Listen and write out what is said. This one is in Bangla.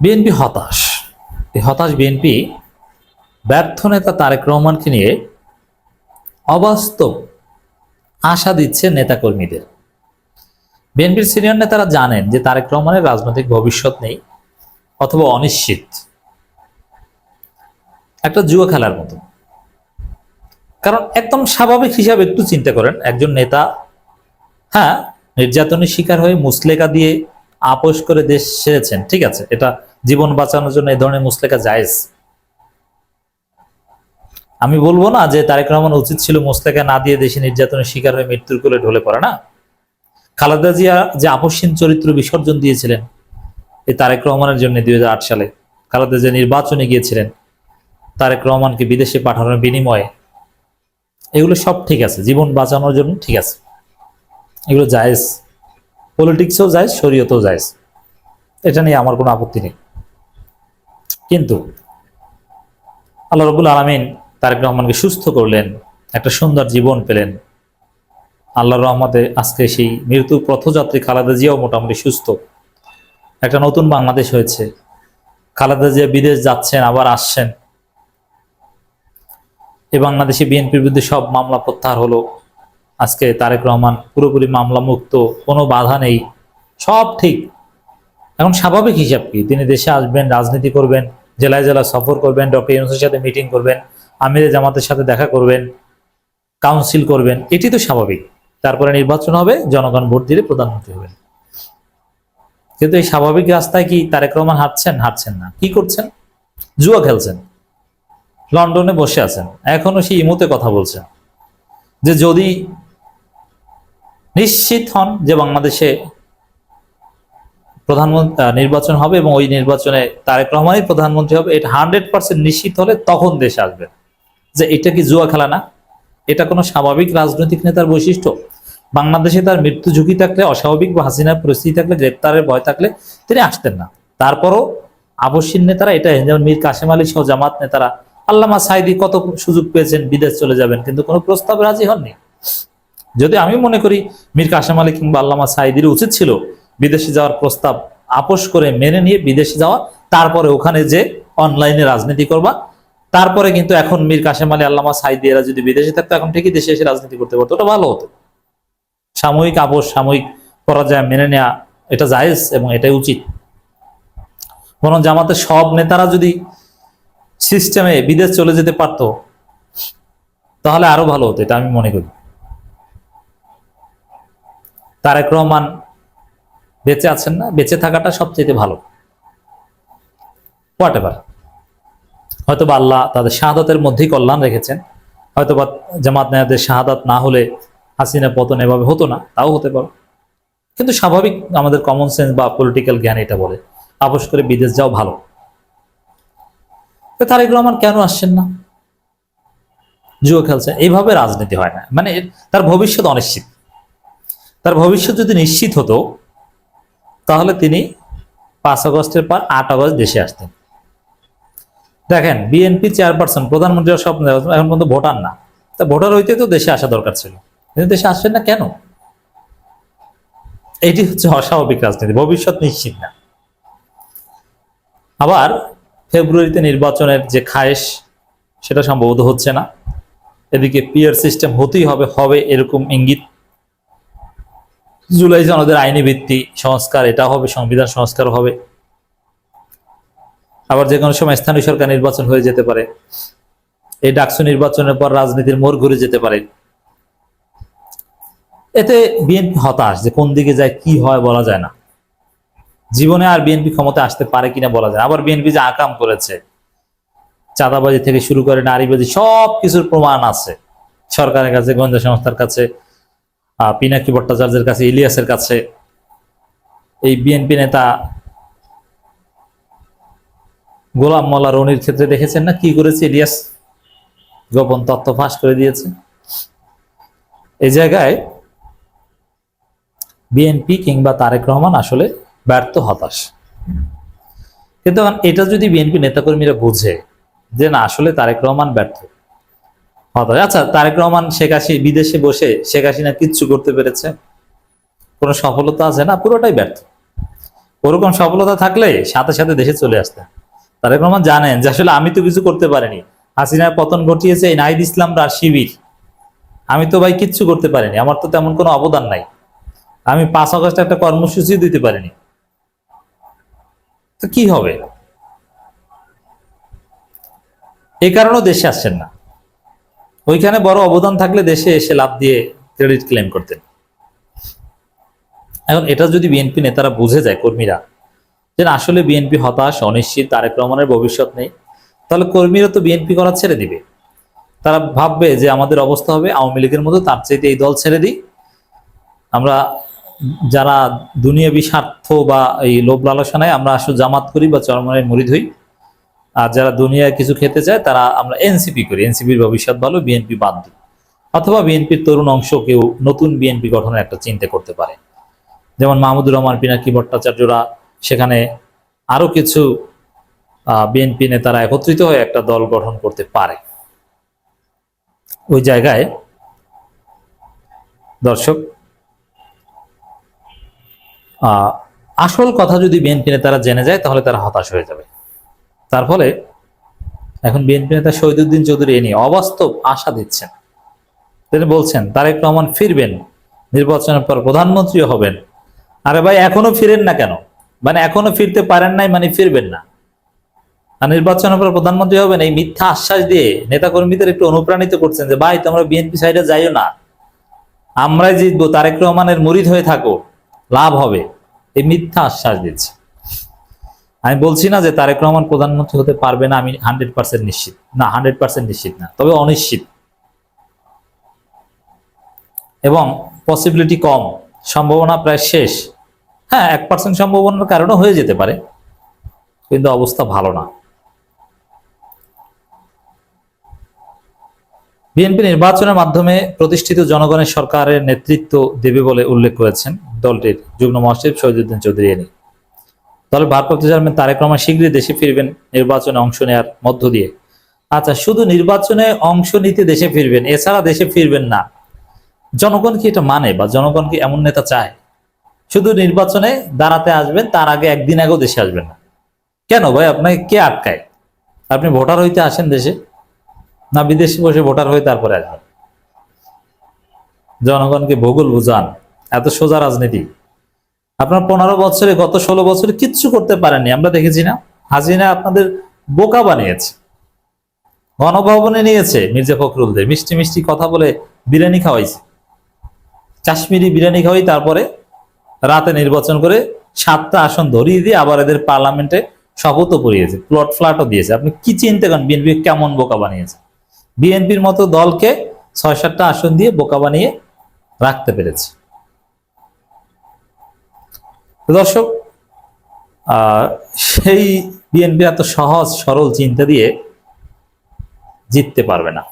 বিএনপি হতাশ। এই হতাশ বিএনপি ব্যর্থ নেতা তারেক রহমানকে নিয়ে অবাস্তব আশা দিচ্ছে নেতাকর্মীদের। বিএনপির সিনিয়র নেতারা জানেন যে তারেক রহমানের রাজনৈতিক ভবিষ্যৎ নেই অথবা অনিশ্চিত। একটা জুয়া খেলার মতো। কারণ একদম স্বাভাবিক হিসাবে একটু চিন্তা করেন, একজন নেতা হ্যাঁ নির্যাতনের শিকার হয়ে মুসলেকা দিয়ে আপোষ করে দেশ সেরেছেন, ঠিক আছে, এটা জীবন বাঁচানোর জন্য এই ধরনের মুসলেকা জায়েজ। আমি বলব না যে তারেক রহমান উচিত ছিল মুসলেকা না দিয়ে দেশে নির্যাতনের শিকার হয়ে মৃত্যুর কোলে ঢলে পড়ে, না। খালেদা জিয়া যে আপসহীন চরিত্র বিসর্জন দিয়েছিলেন এই তারেক রহমানের জন্য দুই হাজার আট সালে। খালেদা জিয়া নির্বাচনে গিয়েছিলেন, তারেক রহমানকে বিদেশে পাঠানোর বিনিময়ে। এগুলো সব ঠিক আছে, জীবন বাঁচানোর জন্য ঠিক আছে। এগুলো জায়েজ। পলিটিক্সও জায়েজ, শরীয়তেও জায়েজ। এটা নিয়ে আমার কোনো আপত্তি নেই। কিন্তু আল্লাহ রবুল আলমিন তারেক রহমানকে সুস্থ করলেন, একটা সুন্দর জীবন পেলেন। আল্লাহর রহমতে আজকে সেই মৃত্যু পথযাত্রী খালেদা জিয়াও মোটামুটি সুস্থ। একটা নতুন বাংলাদেশ হয়েছে। খালেদা জিয়া বিদেশ যাচ্ছেন, আবার আসছেন। এই বাংলাদেশে বিএনপির বিরুদ্ধে সব মামলা প্রত্যাহার হলো। আজকে তারেক রহমান পুরোপুরি মামলা মুক্ত কোনো বাধা নেই। সব ঠিক। এখন স্বাভাবিক হিসাব কি? তিনি দেশে আসবেন, রাজনীতি করবেন, জেলায় জেলায় সফর করবেন, ডক্টর ইউনুসের সাথে মিটিং করবেন আমিরে জামাতের সাথে দেখা করবেন কাউন্সিল করবেন, এটি তো স্বাভাবিক। তারপরে নির্বাচন হবে, জনগণ ভোট দিলে প্রধানমন্ত্রী হবেন। কিন্তু এই স্বাভাবিক রাস্তায় কি তারেক রহমান হাঁটছেন? হাঁটছেন না। কি করছেন? জুয়া খেলছেন। লন্ডনে বসে আছেন। এখনও সেই ইমুতে কথা বলছেন। যে যদি নিশ্চিত হন যে বাংলাদেশে প্রধানমন্ত্রী নির্বাচন হবে এবং ওই নির্বাচনে তারেক রহমানই প্রধানমন্ত্রী হবে, এটা হান্ড্রেড পার্সেন্ট নিশ্চিত হলে তখন দেশে আসবেন যে এটা কি জুয়া খেলা না? এটা কোনো স্বাভাবিক রাজনৈতিক নেতার বৈশিষ্ট্য? বাংলাদেশে তার মৃত্যু ঝুঁকি থাকলে, অস্বাভাবিক বা হাসিনার পরিস্থিতি থাকলে, গ্রেপ্তারের ভয় থাকলে তিনি আসতেন না। তারপরও আবশ্যিক নেতারা এটা যেমন মীর কাশেম আলী সহ জামাত নেতারা, আল্লামা সাইদি কত সুযোগ পেয়েছেন, বিদেশ চলে যাবেন, কিন্তু কোনো প্রস্তাব রাজি হননি। যদি আমি মনে করি, মীর কাশেম আলী কিংবা আল্লামা সাইদির উচিত ছিল বিদেশে যাওয়ার প্রস্তাব আপোষ করে মেনে নিয়ে বিদেশে যাওয়া, তারপরে ওখানে যে অনলাইনে রাজনীতি করবা, তারপরে কিন্তু এখন মীর কাশেম আলী আল্লামা সাইদি এরা যদি বিদেশে থাকতো, এখন ঠিকই দেশে এসে রাজনীতি করতে পারতো, ওটা ভালো হতো। সাময়িক আপোষ, সাময়িক পরাজয় মেনে নেওয়া এটা জায়েজ এবং এটাই উচিত। বরং জামাতের সব নেতারা যদি সিস্টেমে বিদেশ চলে যেতে পারতো, তাহলে আরও ভালো হতো, এটা আমি মনে করি। তারেক রহমান বেঁচে আছেন না, বেঁচে থাকাটা সবচেয়ে ভালো। হোয়াট এভার হয়তো বা আল্লাহ তাদের শাহাদাতের মধ্যেই কল্যাণ রেখেছেন হয়তো বা জামাত নেয়াদের শাহাদাত না হলে হাসিনা পতন এভাবে হতো না, তাও হতে পারে। কিন্তু স্বাভাবিক আমাদের কমন সেন্স বা পলিটিক্যাল জ্ঞান এটা বলে, আপোষ করে বিদেশ যাও ভালো। তো তারেক রহমান কেন আসছেন না? জুয়ো খেলছে, এইভাবে রাজনীতি হয় না। মানে তার ভবিষ্যৎ অনিশ্চিত। তার ভবিষ্যৎ যদি নিশ্চিত হতো তাহলে তিনি পাঁচ আগস্টের পর আট আগস্ট দেশে আসতেন। দেখেন বিএনপি চেয়ারপারসন প্রধানমন্ত্রী সব এখন পর্যন্ত ভোটার না। তা ভোটার হইতে তো দেশে আসা দরকার ছিল। কিন্তু দেশে আসছেন না কেন? এটি হচ্ছে অস্বাভাবিক রাজনীতি, ভবিষ্যৎ নিশ্চিত না। আবার ফেব্রুয়ারিতে নির্বাচনের যে খায়েশ, সেটা সম্ভবত হচ্ছে না। এদিকে পিয়ার সিস্টেম হতেই হবে হবে এরকম ইঙ্গিত। জুলাই সনদের আইনি ভিত্তি সংস্কার, এটা হবে, সংবিধান সংস্কার হবে। আবার যে কোনো সময় স্থানীয় সরকার নির্বাচন হয়ে যেতে পারে। এই ডাকসু নির্বাচনের পর রাজনীতির মোড় ঘুরে যেতে পারে। এতে বিএনপি হতাশ যে কোন দিকে যায়, কি হয় বলা যায় না। জীবনে আর বিএনপি ক্ষমতা আসতে পারে কিনা বলা যায় আবার বিএনপি যে আকাম করেছে, চাঁদাবাজি থেকে শুরু করে নারীবাজি সব কিছুর প্রমাণ আছে। সরকারের কাছে, গোয়েন্দা সংস্থার কাছে পিনাকি ভট্টাচার্যের কাছে, ইলিয়াসের কাছে, এই বিএনপি নেতা গোলাম মোল্লা রনির ক্ষেত্রে দেখেছেন না? কি করেছে ইলিয়াস? গোপন তথ্য ফাঁস করে দিয়েছে। এই জায়গায় বিএনপি কিংবা তারেক রহমান আসলে ব্যর্থ, হতাশ। কিন্তু এটা যদি বিএনপি নেতাকর্মীরা বুঝে যে না, আসলে তারেক রহমান ব্যর্থ আচ্ছা তারেক রহমান, শেখ হাসি বিদেশে বসে শেখ হাসিনা কিচ্ছু করতে পেরেছে? কোনো সফলতা আছে? না, পুরোটাই ব্যর্থ। ওরকম সফলতা থাকলে সাথে সাথে দেশে চলে আসতেন তারেক রহমান জানেন যে আসলে আমি তো কিছু করতে পারিনি। হাসিনার পতন ঘটিয়েছে এই নাহিদ ইসলামরা শিবির। আমি তো ভাই কিচ্ছু করতে পারিনি। আমার তো তেমন কোনো অবদান নাই। আমি পাঁচ আগস্ট একটা কর্মসূচি দিতে পারিনি। তো কি হবে? এই কারণেও দেশে আসছেন না। ওইখানে বড় অবদান থাকলে দেশে এসে লাভ দিয়ে ক্রেডিট ক্লেম করতেন। এখন এটা যদি বিএনপি নেতারা বুঝে যায়, কর্মীরা, যে আসলে বিএনপি হতাশ, অনিশ্চিত, তারেক রহমানের ভবিষ্যৎ নেই, তাহলে কর্মীরা তো বিএনপি করা ছেড়ে দিবে। তারা ভাববে যে আমাদের অবস্থা হবে, আওয়ামী লীগের মতো, তার চাইতে এই দল ছেড়ে দিই। আমরা যারা দুনিয়াবি স্বার্থ বা এই লোভ লালসানায় আমরা আসলে জামাত করি বা চরমনের মরিদ হই আর যারা দুনিয়ায় কিছু খেতে চায়, তারা আমরা এনসিপি করি। এনসিপির ভবিষ্যৎ ভালো বিএনপি বাদ দিই। অথবা বিএনপির তরুণ অংশ কেউ নতুন বিএনপি গঠনের একটা চিন্তা করতে পারে। যেমন মাহমুদুর রহমান, পিনাকি ভট্টাচার্যরা সেখানে আরও কিছু বিএনপি নেতারা একত্রিত হয়ে একটা দল গঠন করতে পারে। ওই জায়গায় দর্শক আসল কথা যদি বিএনপি নেতারা জেনে যায়, তাহলে তারা হতাশ হয়ে যাবে। তার ফলে এখন বিএনপি নেতা শহীদুদ্দিন চৌধুরী এ নিয়ে অবাস্তব আশা দিচ্ছেন। তিনি বলছেন, তারেক রহমান ফিরবেন, নির্বাচনের পর প্রধানমন্ত্রীও হবেন। আরে ভাই, এখনও ফিরেন না কেন? মানে এখনও ফিরতে পারেন নাই মানে ফিরবেন না। আর নির্বাচনের পর প্রধানমন্ত্রী হবেন, এই মিথ্যা আশ্বাস দিয়ে নেতাকর্মীদের একটু অনুপ্রাণিত করছেন যে, ভাই, তোমরা বিএনপি সাইডে যাইও না। আমরাই জিতবো, তারেক রহমানের মরিদ হয়ে থাকো, লাভ হবে। এই মিথ্যা আশ্বাস দিচ্ছে। আমি বলছি না যে তারেক রহমান প্রধানমন্ত্রী হতে পারবে না, আমি হান্ড্রেড পার্সেন্ট নিশ্চিত। না হান্ড্রেড পার্সেন্ট নিশ্চিত না, তবে অনিশ্চিত। এবং পসিবিলিটি কম, সম্ভাবনা প্রায় শেষ। হ্যাঁ এক পার্সেন্ট সম্ভাবনার কারণে হয়ে যেতে পারে, কিন্তু অবস্থা ভালো না। বিএনপি নির্বাচনের মাধ্যমে প্রতিষ্ঠিত জনগণের সরকারের নেতৃত্ব দেবে বলে উল্লেখ করেছেন দলটির যুগ্ম মহাসচিব শহীদুদ্দিন চৌধুরী দলের ভারপ্রাপ্ত চেয়ারম্যান তারেক রহমান শীঘ্রই দেশে ফিরবেন, নির্বাচনে অংশ নেওয়ার মধ্য দিয়ে। আচ্ছা শুধু নির্বাচনে অংশ নিতে দেশে ফিরবেন, এছাড়া দেশে ফিরবেন না। জনগণ কি এটা মানে বা জনগণ কি এমন নেতা চায়? শুধু নির্বাচনে দাঁড়াতে আসবেন, তার আগে একদিন আগেও দেশে আসবেন না। কেন ভাই, আপনাকে কে আটকায়? আপনি ভোটার হইতে আসেন দেশে? না বিদেশে বসে ভোটার হয়ে তারপরে আসবেন? জনগণকে ভূগোল বুঝান, এত সোজা রাজনীতি। আপনার পনেরো বছরে, গত ষোলো বছরে কিচ্ছু করতে পারেননি। আমরা দেখেছি না। হাসিনা আপনাদের বোকা বানিয়েছে। গণভবনে নিয়েছে মির্জা ফখরুলদের। মিষ্টি মিষ্টি কথা বলে বিরিয়ানি খাওয়াইছে। কাশ্মীরি বিরিয়ানি খাওয়াই, তারপরে রাতে নির্বাচন করে সাতটা আসন ধরিয়ে দিয়ে আবার এদের পার্লামেন্টে শপথও করিয়েছে প্লট ফ্ল্যাটও দিয়েছে। আপনি কি চিন্তা করেন? বিএনপি কেমন বোকা বানিয়েছে? বিএনপির মতো দলকে ছয় সাতটা আসন দিয়ে বোকা বানিয়ে রাখতে পেরেছে। দর্শক সেই বিএনপি এত সহজ সরল চিন্তা দিয়ে জিততে পারবে না।